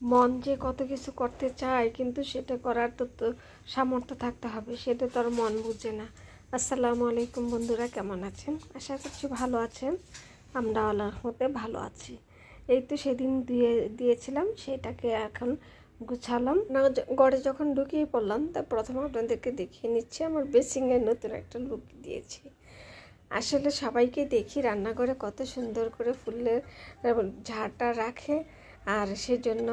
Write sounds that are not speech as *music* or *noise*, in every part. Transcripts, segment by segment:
মন যে কত কিছু করতে চায়, কিন্তু সেটা করার তো তো সামর্থ্য থাকতে হবে, সেটা তো আর মন বুঝে না। আসসালামু আলাইকুম বন্ধুরা, কেমন আছেন? আশা করছি ভালো আছেন। আমরা আল্লাহর হতে ভালো আছি। এই তো সেদিন দিয়ে, দিয়েছিলাম, সেটাকে এখন গুছালাম। না গড়ে যখন ঢুকিয়ে পড়লাম, তা প্রথম আপনাদেরকে দেখিয়ে নিচ্ছি, আমার বেসিংয়ের নতুন একটা লুক দিয়েছি। আসলে সবাইকে দেখি, রান্নাঘরে কত সুন্দর করে ফুলের, ঝাড়টা রাখে। আর সেজন্য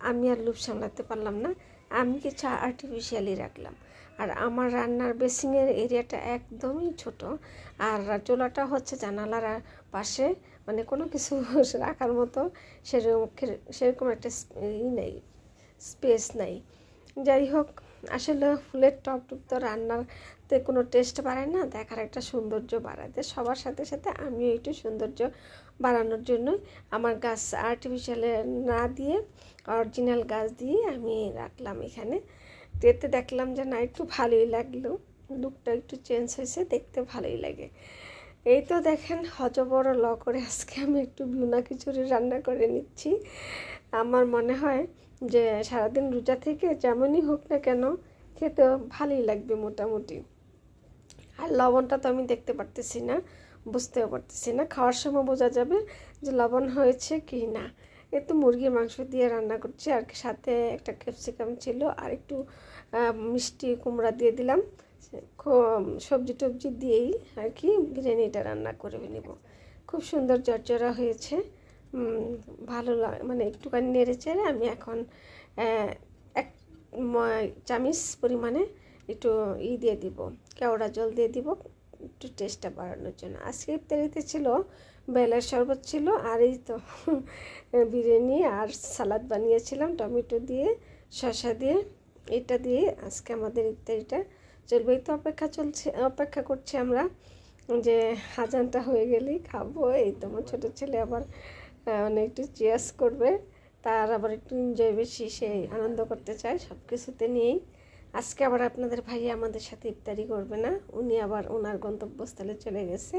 আমি আর লুপ সামলাতে পারলাম না। আমি কিছু আর্টিফিশিয়ালি রাখলাম। আর আমার রান্নার বেসিংয়ের এরিয়াটা একদমই ছোট। আর চোলাটা হচ্ছে জানালার পাশে। মানে কোনো কিছু *laughs* রাখার মতো সেরকম সেরকম একটা ই নেই স্পেস নাই। যাই হোক আসলে ফুলের টপ টুপ তো রান্নাতে কোনো টেস্ট বাড়ায় না, দেখার একটা সৌন্দর্য বাড়াতে সবার সাথে সাথে আমিও একটু সৌন্দর্য বাড়ানোর জন্য আমার গাছ আর্টিফিশিয়ালে না দিয়ে অরিজিনাল গাছ দিয়ে আমি রাখলাম এখানে। এতে দেখলাম যে না, একটু ভালোই লাগল। লুকটা একটু চেঞ্জ হয়েছে, দেখতে ভালোই লাগে। এই তো দেখেন হজবড় ল করে আজকে আমি একটু বিউনা খিচুড়ি রান্না করে নিচ্ছি। আমার মনে হয় যে সারাদিন রোজা থেকে যেমনই হোক না কেন খেতে ভালোই লাগবে মোটামুটি। আর লবণটা তো আমি দেখতে পারতেছি না, বুঝতেও পারতেছি না। খাওয়ার সময় বোঝা যাবে যে লবণ হয়েছে কি না। এ তো মুরগির মাংস দিয়ে রান্না করছি, আর সাথে একটা ক্যাপসিকাম ছিল, আর একটু মিষ্টি কুমড়া দিয়ে দিলাম। সবজি টবজি দিয়েই আর কি বিরিয়ানিটা রান্না করে নেব। খুব সুন্দর জর্জরা হয়েছে। ভালো লাগে মানে একটুখানি নেড়ে চেড়ে আমি এখন এক চামচ পরিমাণে একটু ই দিয়ে দিব, কেওড়া জল দিয়ে দিব, একটু টেস্টটা বাড়ানোর জন্য। আজকে ইফতারিতে ছিল, বেলার শরবত ছিল, আর এই তো *laughs* বিরিয়ানি আর সালাদ বানিয়েছিলাম, টমেটো দিয়ে, শসা দিয়ে, এটা দিয়ে আজকে আমাদের ইফতারিটা এই তো অপেক্ষা চলছে অপেক্ষা করছি আমরা যে হাজানটা হয়ে গেলেই খাব। এই তো আমার ছোটো ছেলে আবার আহ, মানে একটু চিয়ার্স করবে। তার আবার একটু এনজয় বেশি সে আনন্দ করতে চায় সব কিছুতে নিয়েই। আজকে আবার আপনাদের ভাই আমাদের সাথে ইফতারি করবে না উনি আবার ওনার গন্তব্যস্থলে চলে গেছে।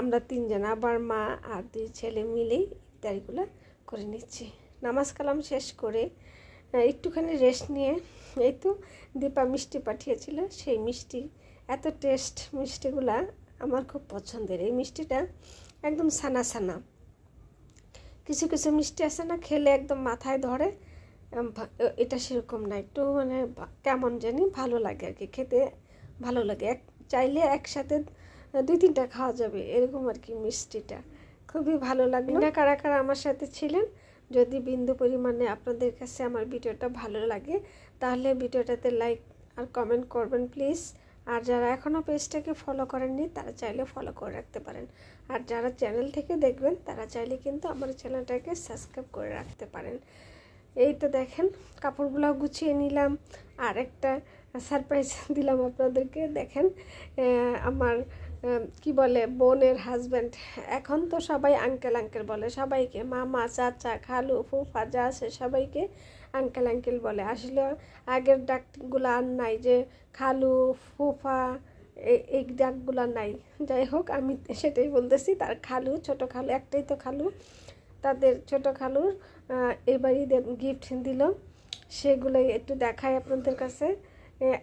আমরা তিনজন আবার মা আর দুই ছেলে মিলেই ইফতারিগুলো করে নিচ্ছি। নামাজ কালাম শেষ করে একটুখানি রেস্ট নিয়ে, এই তো দীপা মিষ্টি পাঠিয়েছিল, সেই মিষ্টি, এত টেস্ট মিষ্টিগুলা আমার খুব পছন্দের। এই মিষ্টিটা একদম সানা সানা। কিছু কিছু মিষ্টি আছে না, খেলে একদম মাথায় ধরে এটা সেরকম না, একটু মানে কেমন জানি ভালো লাগে আর কি, খেতে ভালো লাগে। এক, চাইলে একসাথে দুই তিনটা খাওয়া যাবে, এরকম আর কি মিষ্টিটা। খুবই ভালো লাগল। কারা কারা আমার সাথে ছিলেন? যদি বিন্দু পরিমাণে আপনাদের কাছে আমার ভিডিওটা ভালো লাগে, তাহলে ভিডিওটাতে লাইক আর কমেন্ট করবেন প্লিজ। আর যারা এখনও পেজটাকে ফলো করেননি, তারা চাইলে ফলো করে রাখতে পারেন। আর যারা চ্যানেল থেকে দেখবেন, তারা চাইলে কিন্তু আমার চ্যানেলটাকে সাবস্ক্রাইব করে রাখতে পারেন। এই তো দেখেন কাপড়গুলো গুছিয়ে নিলাম। আর একটা সারপ্রাইজ দিলাম আপনাদেরকে। দেখেন আমার কি বলে, বোনের হাজব্যান্ড এখন তো সবাই আঙ্কেল আঙ্কেল বলে। সবাইকে মামা, চাচা, খালু, ফুফা যা আছে সবাইকে আঙ্কেল আঙ্কেল বলে। আসলে আগের ডাকগুলো আর নাই যে খালু, ফুফা এই ডাকগুলো নাই। যাই হোক, আমি সেটাই বলতেছি। তার খালু, ছোট খালু, একটাই তো খালু। তাদের ছোট খালুর এবারই গিফট দিল। সেগুলোই একটু দেখায় আপনাদের কাছে।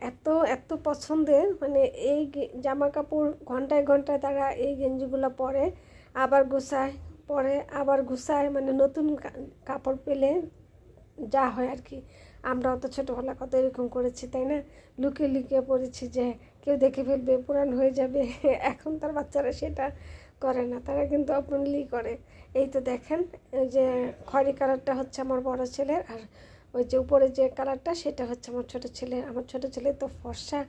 এত এত পছন্দের মানে এই জামা কাপড় ঘন্টায় ঘন্টায় তারা এই গেঞ্জিগুলো পরে, আবার গুছায়, পরে আবার গুছায় মানে নতুন কাপড় পেলে যা হয় আর কি। আমরাও তো ছোটোবেলা কত এরকম করেছি, তাই না? লুকিয়ে লুকিয়ে পড়েছি যে কেউ দেখে ফেলবে, পুরান হয়ে যাবে। *laughs* এখন তার বাচ্চারা সেটা করে না, তারা কিন্তু ওপেনলি করে। এই তো দেখেন যে খয়রি কালারটা হচ্ছে আমার বড় ছেলের, আর ওই যে উপরে যে কালারটা, সেটা হচ্ছে আমার ছোট ছেলে। আমার ছোট ছেলে তো ফর্সা,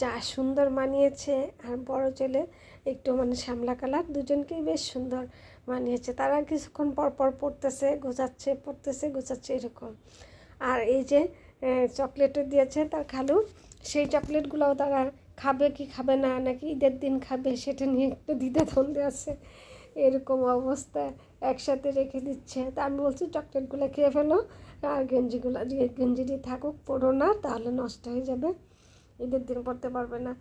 যা সুন্দর মানিয়েছে। আর বড় ছেলে একটু মানে শ্যামলা কালার, দুজনকেই বেশ সুন্দর মানিয়েছে। তারা কিছুক্ষণ পর পর পড়তেছে, গোছাচ্ছে পড়তেছে, গোছাচ্ছে এরকম। আর এই যে চকলেটও দিয়েছে তার খালু। সেই চকলেটগুলোও তারা খাবে কি খাবে না, নাকি ঈদের দিন খাবে, সেটা নিয়ে একটু দ্বিধাদ্বন্দ্বে আছে। এরকম অবস্থা একসাথে রেখে দিচ্ছে। তা আমি বলছি, চকলেটগুলো খেয়ে ফেলো, আর গেঞ্জিগুলো গেঞ্জিটি থাকুক পড়ো না, তাহলে নষ্ট হয়ে যাবে। ঈদের দিন পড়তে পারবে না।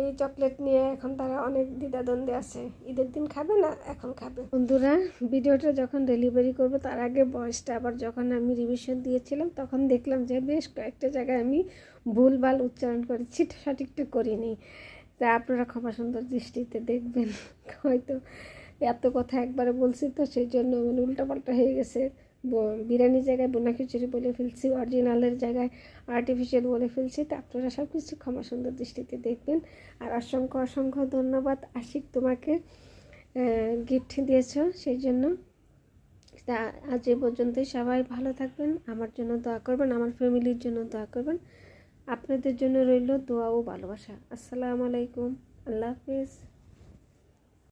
এই চকলেট নিয়ে এখন তারা অনেক দ্বিধাদ্বন্দ্বে আছে। ঈদের দিন খাবে না, এখন খাবে। বন্ধুরা, ভিডিওটা যখন ডেলিভারি করব, তার আগে বয়সটা আবার যখন আমি রিভিশন দিয়েছিলাম, তখন দেখলাম যে বেশ কয়েকটা জায়গায় আমি ভুলভাল উচ্চারণ করেছি, সঠিকটা করিনি। তা আপনারা ক্ষমা সুন্দর দৃষ্টিতে দেখবেন। হয়তো এত কথা একবারে বলছি তো সেই জন্য মানে উল্টাপাল্টা হয়ে গেছে। বিরিয়ানির জায়গায় বোনা খিচুড়ি বলে ফেলছি, অরিজিনালের জায়গায় আর্টিফিশিয়াল বলে ফেলছি। তা আপনারা সব কিছু ক্ষমা সুন্দর দৃষ্টিতে দেখবেন। আর অসংখ্য অসংখ্য ধন্যবাদ আশিক তোমাকে গিফট দিয়েছ সেই জন্য তা আজ এ পর্যন্তই, সবাই ভালো থাকবেন, আমার জন্য দোয়া করবেন, আমার ফ্যামিলির জন্য দোয়া করবেন। আপনাদের জন্য রইল দোয়া ও ভালোবাসা। আসসালামু আলাইকুম, আল্লাহ হাফিজ।